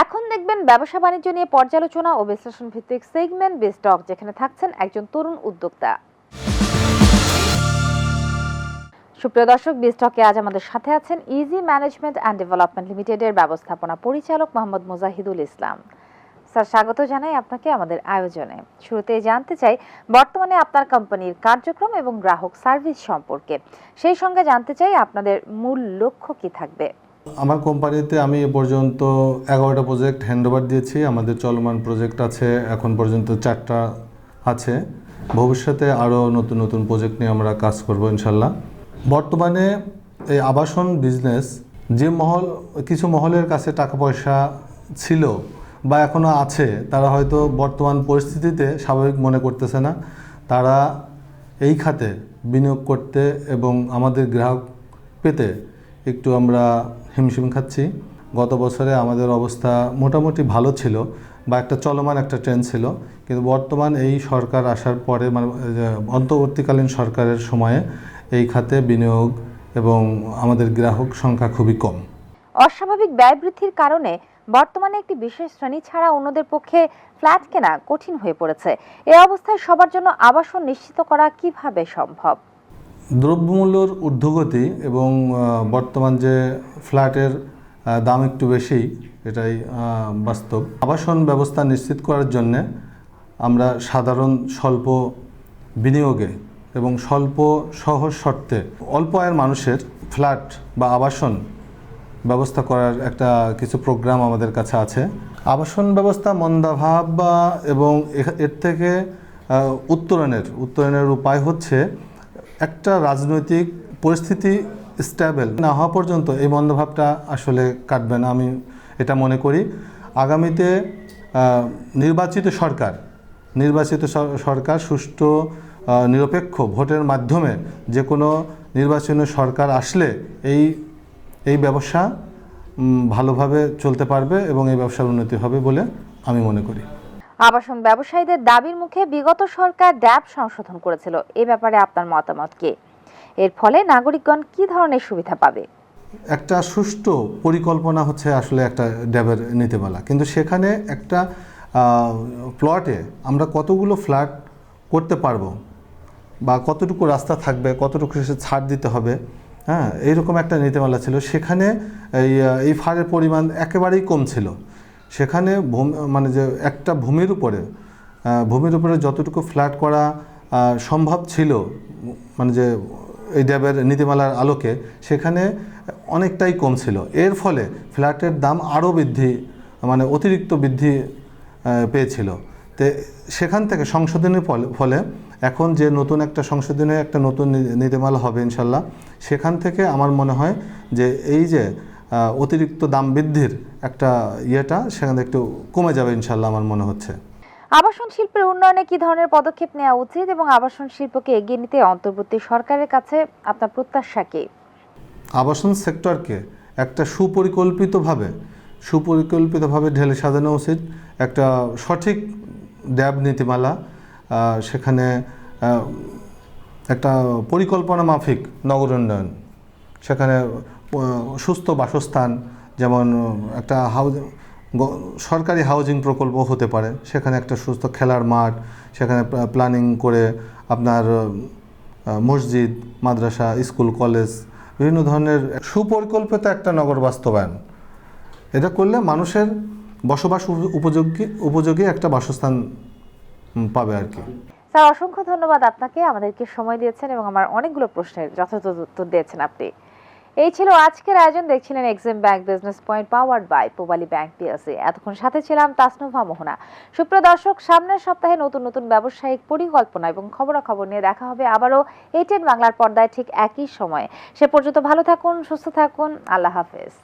এখন দেখবেন ব্যবসা বাণিজ্য নিয়ে পর্যালোচনা ও বিশ্লেষণ ভিত্তিক সেগমেন্ট বিস্টক যেখানে থাকছেন একজন তরুণ উদ্যোক্তা। সুপ্রিয় দর্শক বিস্টকে আজ আমাদের সাথে আছেন ইজি ম্যানেজমেন্ট অ্যান্ড ডেভেলপমেন্ট লিমিটেডের ব্যবস্থাপনা পরিচালক মোহাম্মদ মুজাহিদুল ইসলাম। স্যার, স্বাগত জানাই আপনাকে আমাদের আয়োজনে। শুরুতেই জানতে চাই, বর্তমানে আপনার কোম্পানির কার্যক্রম এবং গ্রাহক সার্ভিস সম্পর্কে। সেই সঙ্গে জানতে চাই আপনাদের মূল লক্ষ্য কি থাকবে। আমার কোম্পানিতে আমি এ পর্যন্ত এগারোটা প্রজেক্ট হ্যান্ডওভার দিয়েছি। আমাদের চলমান প্রজেক্ট আছে, এখন পর্যন্ত চারটা আছে। ভবিষ্যতে আরও নতুন নতুন প্রজেক্ট নিয়ে আমরা কাজ করব ইনশাল্লাহ। বর্তমানে এই আবাসন বিজনেস যে মহল, কিছু মহলের কাছে টাকা পয়সা ছিল বা এখনও আছে, তারা হয়তো বর্তমান পরিস্থিতিতে স্বাভাবিক মনে করতেছে না। তারা এই খাতে বিনিয়োগ করতে এবং আমাদের গ্রাহক পেতে একটু আমরা হিমশিম খাচ্ছি। গত বছরে আমাদের অবস্থা মোটামুটি ভালো ছিল বা একটা চলমান একটা ট্রেন্ড ছিল। কিন্তু বর্তমান এই সরকার আসার পরে মানে অন্তর্বর্তীকালীন সরকারের সময়ে এই খাতে বিনিয়োগ এবং আমাদের গ্রাহক সংখ্যা খুবই কম। অস্বাভাবিক ব্যয় বৃদ্ধির কারণে বর্তমানে একটি বিশেষ শ্রেণি ছাড়া অন্যদের পক্ষে ফ্ল্যাট কেনা কঠিন হয়ে পড়েছে। এই অবস্থায় সবার জন্য আবাসন নিশ্চিত করা কীভাবে সম্ভব? দ্রব্যমূল্যর ঊর্ধ্বগতি এবং বর্তমান যে ফ্ল্যাটের দাম একটু বেশি, এটাই বাস্তব। আবাসন ব্যবস্থা নিশ্চিত করার জন্যে আমরা সাধারণ স্বল্প বিনিয়োগে এবং স্বল্প সহজ শর্তে অল্প আয়ের মানুষের ফ্ল্যাট বা আবাসন ব্যবস্থা করার একটা কিছু প্রোগ্রাম আমাদের কাছে আছে। আবাসন ব্যবস্থা মন্দাভাব বা, এবং এর থেকে উত্তরণের উত্তরণের উপায় হচ্ছে একটা রাজনৈতিক পরিস্থিতি স্ট্যাবেল না হওয়া পর্যন্ত এই মন্দভাবটা আসলে কাটবে না, আমি এটা মনে করি। আগামীতে নির্বাচিত সরকার নির্বাচিত সরকার সুষ্ঠু নিরপেক্ষ ভোটের মাধ্যমে যে কোনো নির্বাচনী সরকার আসলে এই এই ব্যবসা ভালোভাবে চলতে পারবে এবং এই ব্যবসার উন্নতি হবে বলে আমি মনে করি। আবাসন ব্যবসায়ীদের দাবির মুখে বিগত সরকার ড্যাব সংশোধন করেছিল। এ ব্যাপারে আপনার মতামত কি? এর ফলে নাগরিকগণ কি ধরনের সুবিধা পাবে? একটা সুষ্ঠু পরিকল্পনা হচ্ছে আসলে একটা ড্যাবের নীতিমালা। কিন্তু সেখানে একটা প্লটে আমরা কতগুলো ফ্ল্যাট করতে পারব বা কতটুকু রাস্তা থাকবে, কতটুকু সে ছাড় দিতে হবে হ্যাঁ এইরকম একটা নীতিমালা ছিল। সেখানে এই এই ফারের পরিমাণ একেবারেই কম ছিল। সেখানে মানে যে একটা ভূমির উপরে ভূমির উপরে যতটুকু ফ্ল্যাট করা সম্ভব ছিল মানে যে এই ড্যাবের নীতিমালার আলোকে, সেখানে অনেকটাই কম ছিল। এর ফলে ফ্ল্যাটের দাম আরও বৃদ্ধি মানে অতিরিক্ত বৃদ্ধি পেয়েছিল। তে সেখান থেকে সংশোধনের ফলে এখন যে নতুন একটা সংশোধনে একটা নতুন নীতিমালা হবে ইনশাল্লাহ, সেখান থেকে আমার মনে হয় যে এই যে অতিরিক্ত দাম বৃদ্ধির একটা ইয়েটা সেখানে একটু কমে যাবে ইনশাল্লাহ আমার মনে হচ্ছে। আবাসন শিল্পের উন্নয়নে কি ধরনের পদক্ষেপ নেওয়া উচিত এবং আবাসন শিল্পকে এগিয়ে নিতে অন্তর্বর্তী সরকারের কাছে আপনার প্রত্যাশা কি? আবাসন সেক্টরকে একটা সুপরিকল্পিতভাবে সুপরিকল্পিতভাবে ঢেলে সাজানো উচিত। একটা সঠিক ড্যাব নীতিমালা সেখানে একটা পরিকল্পনা মাফিক নগর উন্নয়ন। সেখানে সুস্থ বাসস্থান, যেমন একটা হাউজিং সরকারি হাউজিং প্রকল্প হতে পারে। সেখানে একটা সুস্থ খেলার মাঠ, সেখানে প্ল্যানিং করে আপনার মসজিদ, মাদ্রাসা, স্কুল, কলেজ, বিভিন্ন ধরনের সুপরিকল্পিত একটা নগর বাস্তবায়ন। এটা করলে মানুষের বসবাস উপ- উপযোগী উপযোগী একটা বাসস্থান পাবে আর কি। স্যার, অসংখ্য ধন্যবাদ আপনাকে। আমাদেরকে সময় দিয়েছেন এবং আমার অনেকগুলো প্রশ্নের যথাযথ উত্তর দিয়েছেন আপনি। এই ছিল আজকের আয়োজন। দেখছিলেন EXIM bank business point powered by Pubali bank PLC এতক্ষণ সাথে ছিলাম তাসনুভা মোহনা। সুপ্রিয় দর্শক, সামনের সপ্তাহে নতুন নতুন ব্যবসায়িক পরিকল্পনা এবং খবরাখবর নিয়ে দেখা হবে আবারও এটেন বাংলার পর্দায় ঠিক একই সময়ে। সে পর্যন্ত ভালো থাকুন, সুস্থ থাকুন, আল্লাহ হাফেজ।